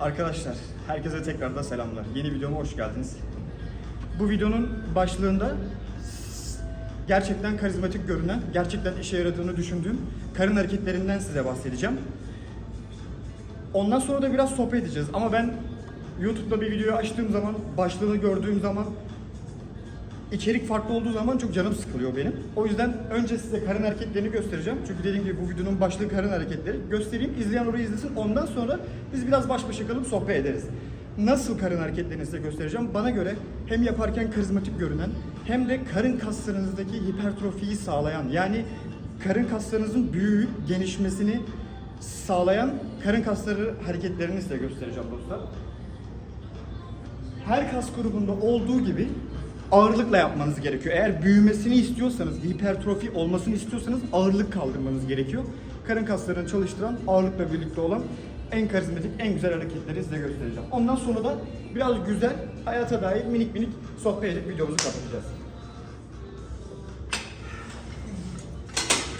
Arkadaşlar, herkese tekrardan selamlar. Yeni videoma hoş geldiniz. Bu videonun başlığında gerçekten karizmatik görünen, gerçekten işe yaradığını düşündüğüm karın hareketlerinden size bahsedeceğim. Ondan sonra da biraz sohbet edeceğiz. Ama ben YouTube'da bir videoyu açtığım zaman, başlığını gördüğüm zaman içerik farklı olduğu zaman çok canım sıkılıyor benim. O yüzden önce size karın hareketlerini göstereceğim. Çünkü dediğim gibi bu videonun başlığı karın hareketleri. Göstereyim, izleyen orayı izlesin. Ondan sonra biz biraz baş başa kalıp sohbet ederiz. Nasıl karın hareketlerini size göstereceğim? Bana göre hem yaparken karizmatik görünen hem de karın kaslarınızdaki hipertrofiyi sağlayan yani karın kaslarınızın büyüyüp genişmesini sağlayan karın kasları hareketlerini size göstereceğim dostlar her kas grubunda olduğu gibi ağırlıkla yapmanız gerekiyor. Eğer büyümesini istiyorsanız, hipertrofi olmasını istiyorsanız ağırlık kaldırmanız gerekiyor. Karın kaslarını çalıştıran, ağırlıkla birlikte olan en karizmatik, en güzel hareketleri size göstereceğim. Ondan sonra da biraz güzel, hayata dair minik minik sohbet edip videomuzu kapatacağız.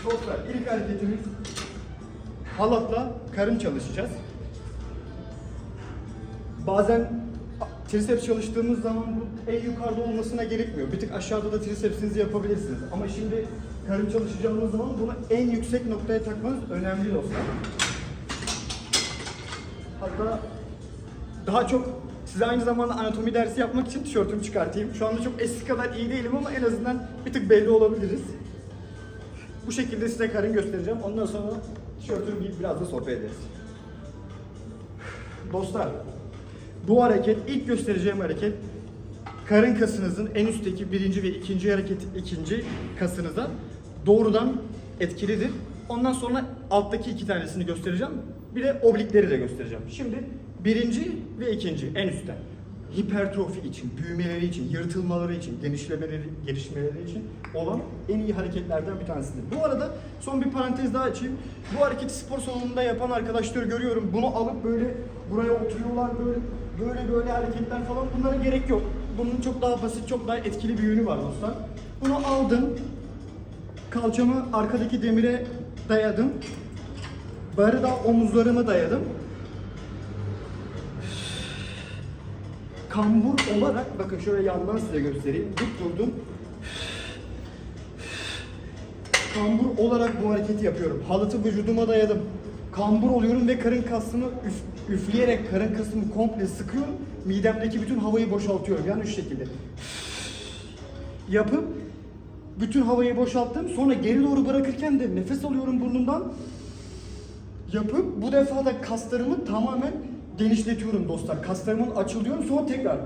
Dostlar, ilk hareketimiz halatla karın çalışacağız. Bazen triceps çalıştığımız zaman bu en yukarıda olmasına gerekmiyor. Bir tık aşağıda da tricepsinizi yapabilirsiniz. Ama şimdi karın çalışacağınız zaman bunu en yüksek noktaya takmanız önemli dostlar. Hatta daha çok size aynı zamanda anatomi dersi yapmak için tişörtümü çıkartayım. Şu anda çok eski kadar iyi değilim ama en azından bir tık belli olabiliriz. Bu şekilde size karın göstereceğim. Ondan sonra tişörtümü giyip biraz da sohbet ederiz. Dostlar, bu hareket, ilk göstereceğim hareket karın kasınızın en üstteki birinci ve ikinci hareket, ikinci kasınıza doğrudan etkilidir. Ondan sonra alttaki iki tanesini göstereceğim. Bir de oblikleri de göstereceğim. Şimdi birinci ve ikinci en üstte. Hipertrofi için, büyümeleri için, yırtılmaları için, genişlemeleri, gelişmeleri için olan en iyi hareketlerden bir tanesidir. Bu arada son bir parantez daha açayım. Bu hareketi spor salonunda yapan arkadaşları görüyorum. Bunu alıp böyle buraya oturuyorlar böyle böyle böyle hareketler falan bunlara gerek yok. Bunun çok daha basit, çok daha etkili bir yönü var dostlar. Bunu aldım. Kalçamı arkadaki demire dayadım. Barı da omuzlarıma dayadım. Kambur olarak bakın şöyle yandan size göstereyim. Tutturdum. Kambur olarak bu hareketi yapıyorum. Halatı vücuduma dayadım. Kambur oluyorum ve karın kasını üf- üfleyerek karın kasımı komple sıkıyorum. Midemdeki bütün havayı boşaltıyorum. Yani şu şekilde. Yapıp bütün havayı boşalttım. Sonra geri doğru bırakırken de nefes alıyorum burnumdan. Yapıp bu defa da kaslarımı tamamen genişletiyorum dostlar. Kaslarımın açılıyorum sonra tekrar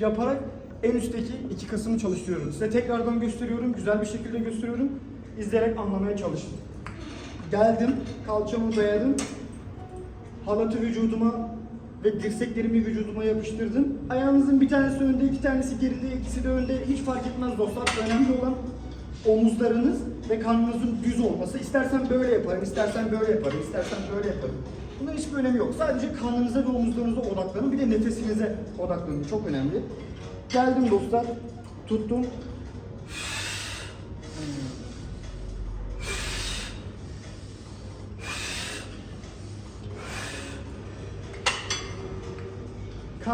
yaparak en üstteki iki kasımı çalıştırıyorum. Size tekrardan gösteriyorum. Güzel bir şekilde gösteriyorum. İzleyerek anlamaya çalışın. Geldim, kalçamı dayadım. Halatı vücuduma ve dirseklerimi vücuduma yapıştırdım. Ayağınızın bir tanesi önde, iki tanesi geride, ikisi de önde. Hiç fark etmez dostlar. Önemli olan omuzlarınız ve karnınızın düz olması. İstersen böyle yaparım, istersen böyle yaparım, istersen böyle yaparım. Bunların hiçbir önemi yok. Sadece karnınıza ve omuzlarınıza odaklanın. Bir de nefesinize odaklanın. Çok önemli. Geldim dostlar. Tuttum.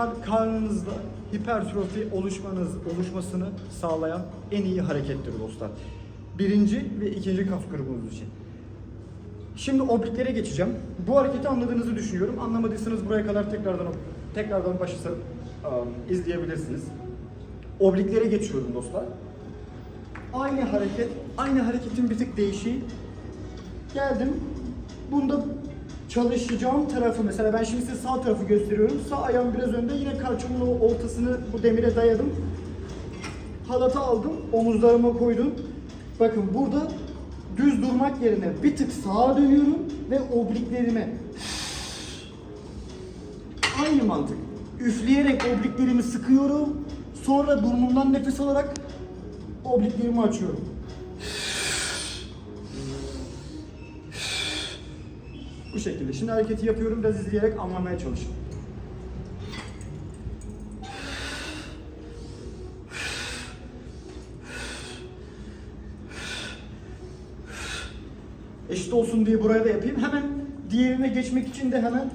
Kar, karnınızda hipertrofi oluşmanız, oluşmasını sağlayan en iyi harekettir dostlar. Birinci ve ikinci kas grubunuz için. Şimdi obliklere geçeceğim. Bu hareketi anladığınızı düşünüyorum. Anlamadıysanız buraya kadar tekrardan tekrardan sarıp um, izleyebilirsiniz. Obliklere geçiyorum dostlar. Aynı hareket, aynı hareketin bir tık değişiği. Geldim. Bunda çalışacağım tarafı mesela ben şimdi size sağ tarafı gösteriyorum. Sağ ayağım biraz önde. Yine kalçamın o ortasını bu demire dayadım. Halatı aldım. Omuzlarıma koydum. Bakın burada düz durmak yerine bir tık sağa dönüyorum ve obliklerime aynı mantık. Üfleyerek obliklerimi sıkıyorum. Sonra burnumdan nefes alarak obliklerimi açıyorum. Bu şekilde. Şimdi hareketi yapıyorum. Biraz izleyerek anlamaya çalışın. Eşit olsun diye buraya da yapayım. Hemen Diğerine geçmek için de hemen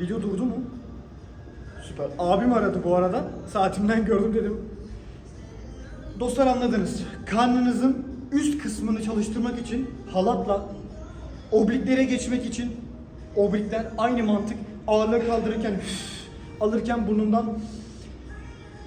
Video durdu mu? Abim aradı bu arada. Saatimden gördüm dedim. Dostlar anladınız. Karnınızın üst kısmını çalıştırmak için halatla obliklere geçmek için oblikler aynı mantık. Ağırlığı kaldırırken alırken burnundan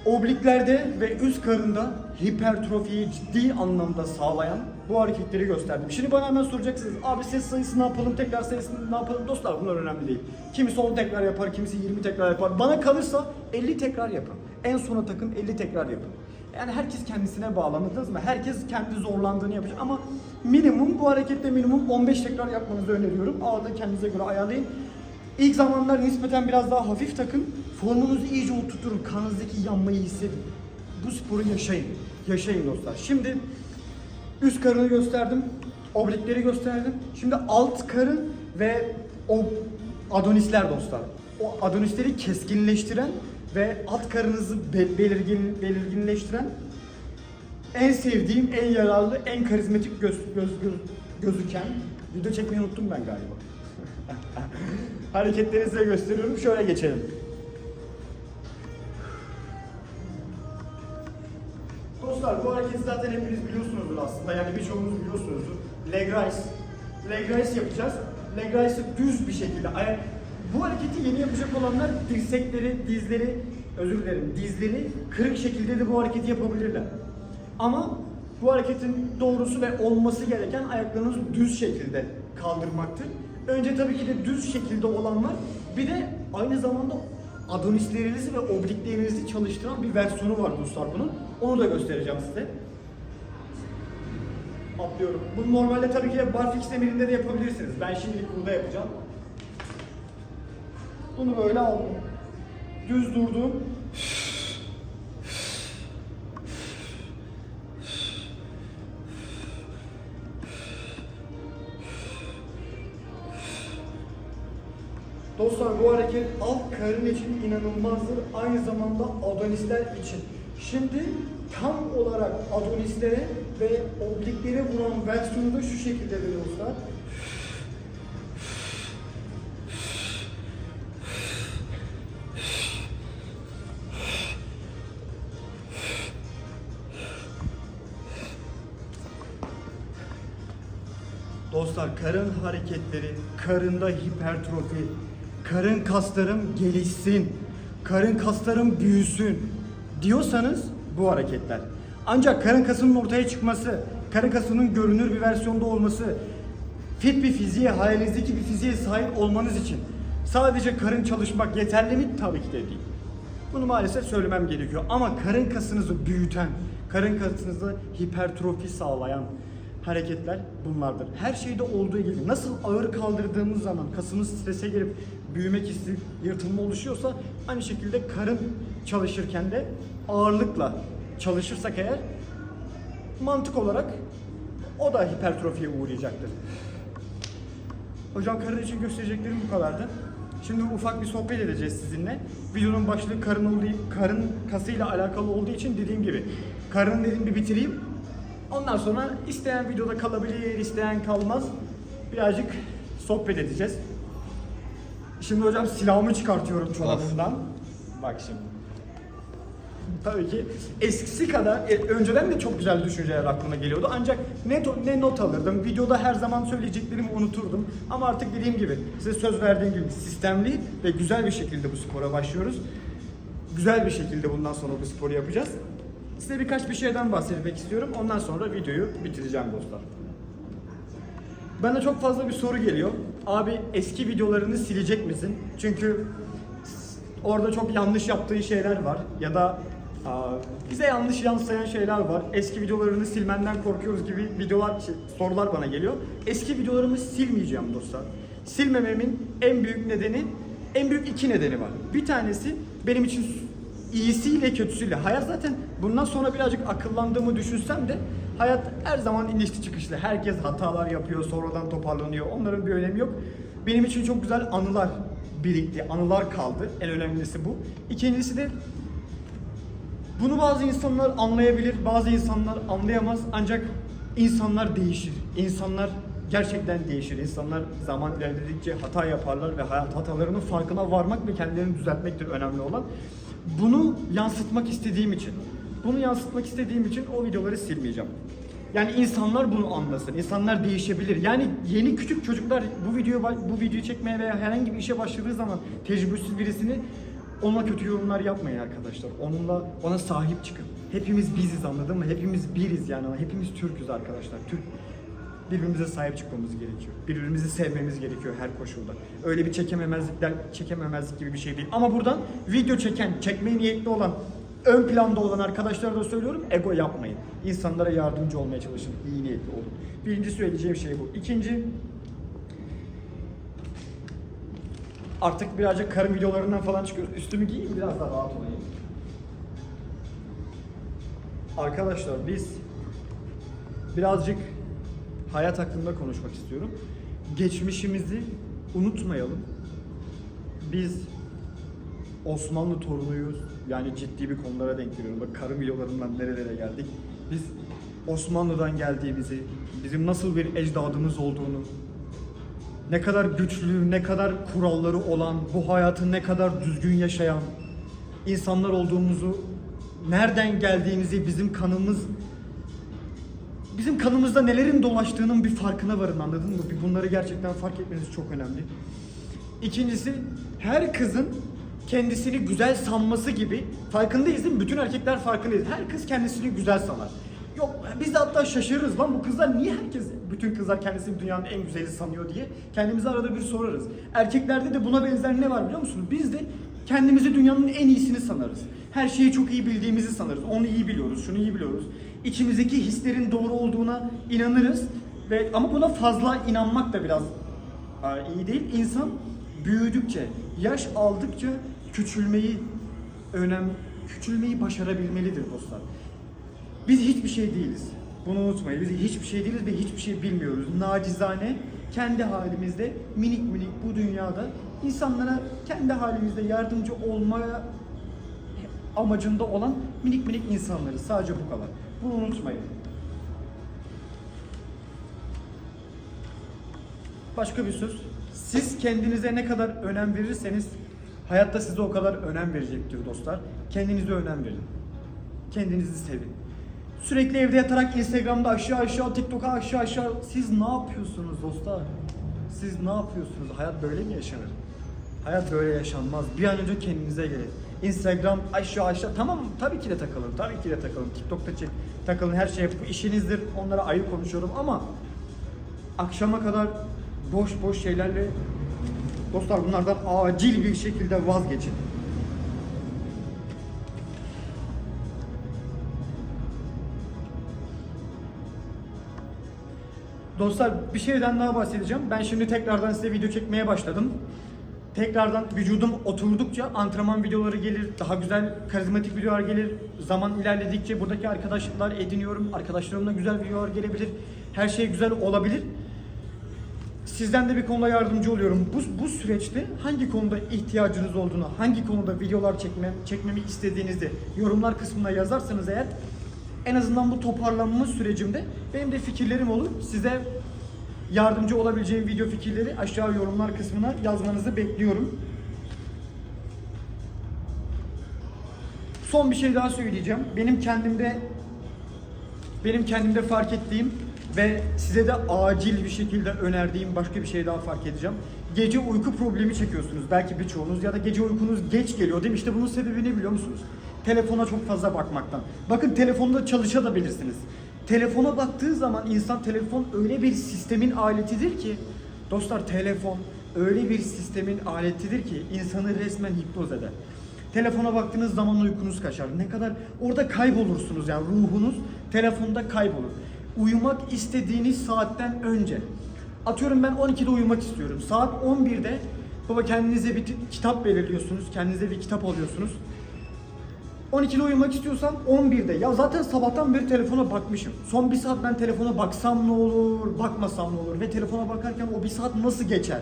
obliklerde ve üst karında hipertrofiyi ciddi anlamda sağlayan bu hareketleri gösterdim. Şimdi bana hemen soracaksınız. Abi ses sayısı ne yapalım, tekrar sayısını ne yapalım? Dostlar bunlar önemli değil. Kimisi 10 tekrar yapar, kimisi 20 tekrar yapar. Bana kalırsa 50 tekrar yapın. En sona takın 50 tekrar yapın. Yani herkes kendisine bağlı anladınız mı? Herkes kendi zorlandığını yapacak ama minimum bu harekette minimum 15 tekrar yapmanızı öneriyorum. Ağırlığı kendinize göre ayarlayın. İlk zamanlar nispeten biraz daha hafif takın. Formunuzu iyice oturtun. Kanınızdaki yanmayı hissedin. Bu sporu yaşayın. Yaşayın dostlar. Şimdi üst karını gösterdim. Oblikleri gösterdim. Şimdi alt karın ve o adonisler dostlar. O adonisleri keskinleştiren ve alt karınızı be- belirgin, belirginleştiren en sevdiğim, en yararlı, en karizmatik göz, göz, göz, gözüken video çekmeyi unuttum ben galiba. Hareketleri size gösteriyorum. Şöyle geçelim. Dostlar bu hareketi zaten hepiniz biliyorsunuzdur aslında. Yani birçoğunuz biliyorsunuzdur. Leg raise. Leg raise yapacağız. Leg rise'ı düz bir şekilde. ayak- Bu hareketi yeni yapacak olanlar dirsekleri, dizleri, özür dilerim, dizleri kırık şekilde de bu hareketi yapabilirler. Ama bu hareketin doğrusu ve olması gereken ayaklarınızı düz şekilde kaldırmaktır. Önce tabii ki de düz şekilde olan var. Bir de aynı zamanda adonislerinizi ve obliklerinizi çalıştıran bir versiyonu var dostlar bunun. Onu da göstereceğim size. Atlıyorum. Bunu normalde tabii ki barfix demirinde de yapabilirsiniz. Ben şimdilik burada yapacağım. Bunu böyle aldım. Düz durdum. Dostlar bu hareket alt karın için inanılmazdır. Aynı zamanda adonisler için. Şimdi tam olarak adonislere ve obliklere vuran versiyonu da şu şekildedir dostlar. Dostlar karın hareketleri, karında hipertrofi, karın kaslarım gelişsin, karın kaslarım büyüsün diyorsanız bu hareketler. Ancak karın kasının ortaya çıkması, karın kasının görünür bir versiyonda olması, fit bir fiziğe, hayalinizdeki bir fiziğe sahip olmanız için sadece karın çalışmak yeterli mi? Tabii ki de değil. Bunu maalesef söylemem gerekiyor. Ama karın kasınızı büyüten, karın kasınızı hipertrofi sağlayan hareketler bunlardır. Her şeyde olduğu gibi nasıl ağır kaldırdığımız zaman kasımız strese girip büyümek hissi, yırtılma oluşuyorsa aynı şekilde karın çalışırken de ağırlıkla çalışırsak eğer mantık olarak o da hipertrofiye uğrayacaktır. Hocam karın için göstereceklerim bu kadardı. Şimdi ufak bir sohbet edeceğiz sizinle. Videonun başlığı karın olduğu, karın kasıyla alakalı olduğu için dediğim gibi karın dedim bir bitireyim. Ondan sonra isteyen videoda kalabilir, isteyen kalmaz. Birazcık sohbet edeceğiz. Şimdi hocam silahımı çıkartıyorum çorabımdan. Bak şimdi. Tabii ki eskisi kadar e, önceden de çok güzel düşünceler aklıma geliyordu. Ancak ne, to- ne not alırdım? Videoda her zaman söyleyeceklerimi unuturdum. Ama artık dediğim gibi size söz verdiğim gibi sistemli ve güzel bir şekilde bu spora başlıyoruz. Güzel bir şekilde bundan sonra bu sporu yapacağız. Size birkaç bir şeyden bahsetmek istiyorum. Ondan sonra videoyu bitireceğim dostlar bana çok fazla bir soru geliyor abi eski videolarını silecek misin çünkü orada çok yanlış yaptığı şeyler var ya da aa, bize yanlış yansıyan şeyler var. Eski videolarını silmenden korkuyoruz gibi videolar, şey, sorular bana geliyor. Eski videolarımı silmeyeceğim dostlar. Silmememin en büyük nedeni, en büyük iki nedeni var. Bir tanesi benim için iyisiyle kötüsüyle. Hayat zaten bundan sonra birazcık akıllandığımı düşünsem de hayat her zaman inişli çıkışlı. Herkes hatalar yapıyor, sonradan toparlanıyor. Onların bir önemi yok. Benim için çok güzel anılar birikti, anılar kaldı. En önemlisi bu. İkincisi de bunu bazı insanlar anlayabilir, bazı insanlar anlayamaz. Ancak insanlar değişir. İnsanlar gerçekten değişir. İnsanlar zaman ilerledikçe hata yaparlar ve hayat hatalarının farkına varmak ve kendilerini düzeltmektir önemli olan. Bunu yansıtmak istediğim için, bunu yansıtmak istediğim için o videoları silmeyeceğim. Yani insanlar bunu anlasın. İnsanlar değişebilir. Yani yeni küçük çocuklar bu videoyu bu videoyu çekmeye veya herhangi bir işe başladığı zaman tecrübesiz birisini onunla kötü yorumlar yapmayın arkadaşlar. Onunla ona sahip çıkın. Hepimiz biziz anladın mı? Hepimiz biriz yani. Hepimiz Türk'üz arkadaşlar. Türk birbirimize sahip çıkmamız gerekiyor. Birbirimizi sevmemiz gerekiyor her koşulda. Öyle bir çekememezlikler, çekememezlik gibi bir şey değil. Ama buradan video çeken, çekmeye niyetli olan, ön planda olan arkadaşlara da söylüyorum, ego yapmayın. İnsanlara yardımcı olmaya çalışın, iyi niyetli olun. Birinci söyleyeceğim şey bu. İkinci, artık birazcık karın videolarından falan çıkıyoruz. Üstümü giyeyim biraz daha rahat olayım. Arkadaşlar biz birazcık hayat hakkında konuşmak istiyorum. Geçmişimizi unutmayalım. Biz Osmanlı torunuyuz. Yani ciddi bir konulara denk geliyorum. Bak karın videolarından nerelere geldik. Biz Osmanlı'dan geldiğimizi, bizim nasıl bir ecdadımız olduğunu, ne kadar güçlü, ne kadar kuralları olan, bu hayatı ne kadar düzgün yaşayan insanlar olduğumuzu, nereden geldiğimizi, bizim kanımız bizim kanımızda nelerin dolaştığının bir farkına varın anladın mı? Bunları gerçekten fark etmeniz çok önemli. İkincisi her kızın kendisini güzel sanması gibi farkındayız değil mi? Bütün erkekler farkındayız. Her kız kendisini güzel sanar. Yok biz de hatta şaşırırız lan bu kızlar niye herkes bütün kızlar kendisini dünyanın en güzeli sanıyor diye kendimize arada bir sorarız. Erkeklerde de buna benzer ne var biliyor musunuz? Biz de kendimizi dünyanın en iyisini sanarız. Her şeyi çok iyi bildiğimizi sanırız. Onu iyi biliyoruz, şunu iyi biliyoruz. İçimizdeki hislerin doğru olduğuna inanırız ve ama buna fazla inanmak da biraz iyi değil. İnsan büyüdükçe, yaş aldıkça küçülmeyi önem küçülmeyi başarabilmelidir dostlar. Biz hiçbir şey değiliz. Bunu unutmayın. Biz hiçbir şey değiliz ve hiçbir şey bilmiyoruz. Nacizane kendi halimizde minik minik bu dünyada insanlara kendi halimizde yardımcı olmaya amacında olan minik minik insanlarız. Sadece bu kadar. Bunu unutmayın. Başka bir söz. Siz kendinize ne kadar önem verirseniz hayatta size o kadar önem verecektir dostlar. Kendinize önem verin. Kendinizi sevin. Sürekli evde yatarak Instagram'da aşağı aşağı, TikTok'a aşağı aşağı. Siz ne yapıyorsunuz dostlar? Siz ne yapıyorsunuz? Hayat böyle mi yaşanır? Hayat böyle yaşanmaz. Bir an önce kendinize gelin. Instagram aşağı aşağı. Tamam tabii ki de takılın. Tabii ki de takılın. TikTok'ta çek, takılın. Her şey bu işinizdir. Onlara ayrı konuşuyorum ama akşama kadar boş boş şeylerle dostlar bunlardan acil bir şekilde vazgeçin. Dostlar bir şeyden daha bahsedeceğim. Ben şimdi tekrardan size video çekmeye başladım. Tekrardan vücudum oturdukça antrenman videoları gelir, daha güzel karizmatik videolar gelir. Zaman ilerledikçe buradaki arkadaşlıklar ediniyorum. Arkadaşlarımla güzel videolar gelebilir. Her şey güzel olabilir. Sizden de bir konuda yardımcı oluyorum. Bu, bu süreçte hangi konuda ihtiyacınız olduğunu, hangi konuda videolar çekmem, çekmemi istediğinizi yorumlar kısmına yazarsanız eğer en azından bu toparlanma sürecimde benim de fikirlerim olur. Size yardımcı olabileceğim video fikirleri aşağı yorumlar kısmına yazmanızı bekliyorum. Son bir şey daha söyleyeceğim. Benim kendimde benim kendimde fark ettiğim ve size de acil bir şekilde önerdiğim başka bir şey daha fark edeceğim. Gece uyku problemi çekiyorsunuz belki birçoğunuz ya da gece uykunuz geç geliyor değil mi? İşte bunun sebebi ne biliyor musunuz? Telefona çok fazla bakmaktan. Bakın telefonda çalışabilirsiniz. Telefona baktığı zaman insan telefon öyle bir sistemin aletidir ki dostlar telefon öyle bir sistemin aletidir ki insanı resmen hipnoz eder. Telefona baktığınız zaman uykunuz kaçar. Ne kadar orada kaybolursunuz yani ruhunuz telefonda kaybolur. Uyumak istediğiniz saatten önce. Atıyorum ben 12'de uyumak istiyorum. Saat 11'de baba kendinize bir kitap belirliyorsunuz. Kendinize bir kitap alıyorsunuz. 12'de uyumak istiyorsam 11'de. Ya zaten sabahtan beri telefona bakmışım. Son bir saat ben telefona baksam ne olur, bakmasam ne olur? Ve telefona bakarken o bir saat nasıl geçer?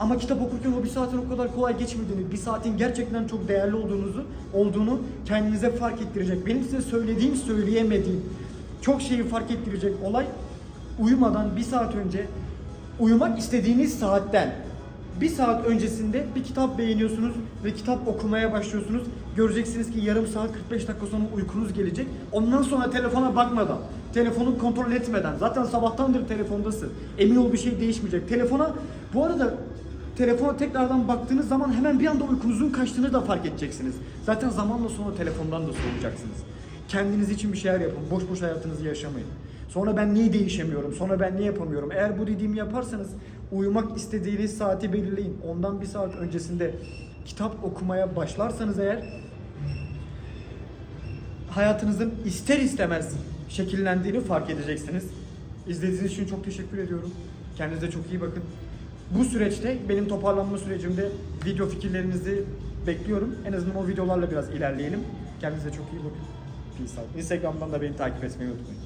Ama kitap okurken o bir saatin o kadar kolay geçmediğini, bir saatin gerçekten çok değerli olduğunuzu, olduğunu kendinize fark ettirecek. Benim size söylediğim, söyleyemediğim çok şeyi fark ettirecek olay uyumadan bir saat önce uyumak istediğiniz saatten bir saat öncesinde bir kitap beğeniyorsunuz ve kitap okumaya başlıyorsunuz. Göreceksiniz ki yarım saat 45 dakika sonra uykunuz gelecek. Ondan sonra telefona bakmadan, telefonu kontrol etmeden, zaten sabahtandır telefondasın. Emin ol bir şey değişmeyecek. Telefona, bu arada telefona tekrardan baktığınız zaman hemen bir anda uykunuzun kaçtığını da fark edeceksiniz. Zaten zamanla sonra telefondan da soğuyacaksınız. Kendiniz için bir şeyler yapın. Boş boş hayatınızı yaşamayın. Sonra ben niye değişemiyorum? Sonra ben niye yapamıyorum? Eğer bu dediğimi yaparsanız uyumak istediğiniz saati belirleyin. Ondan bir saat öncesinde kitap okumaya başlarsanız eğer hayatınızın ister istemez şekillendiğini fark edeceksiniz. İzlediğiniz için çok teşekkür ediyorum. Kendinize çok iyi bakın. Bu süreçte benim toparlanma sürecimde video fikirlerinizi bekliyorum. En azından o videolarla biraz ilerleyelim. Kendinize çok iyi bakın. Instagram'dan da beni takip etmeyi unutmayın.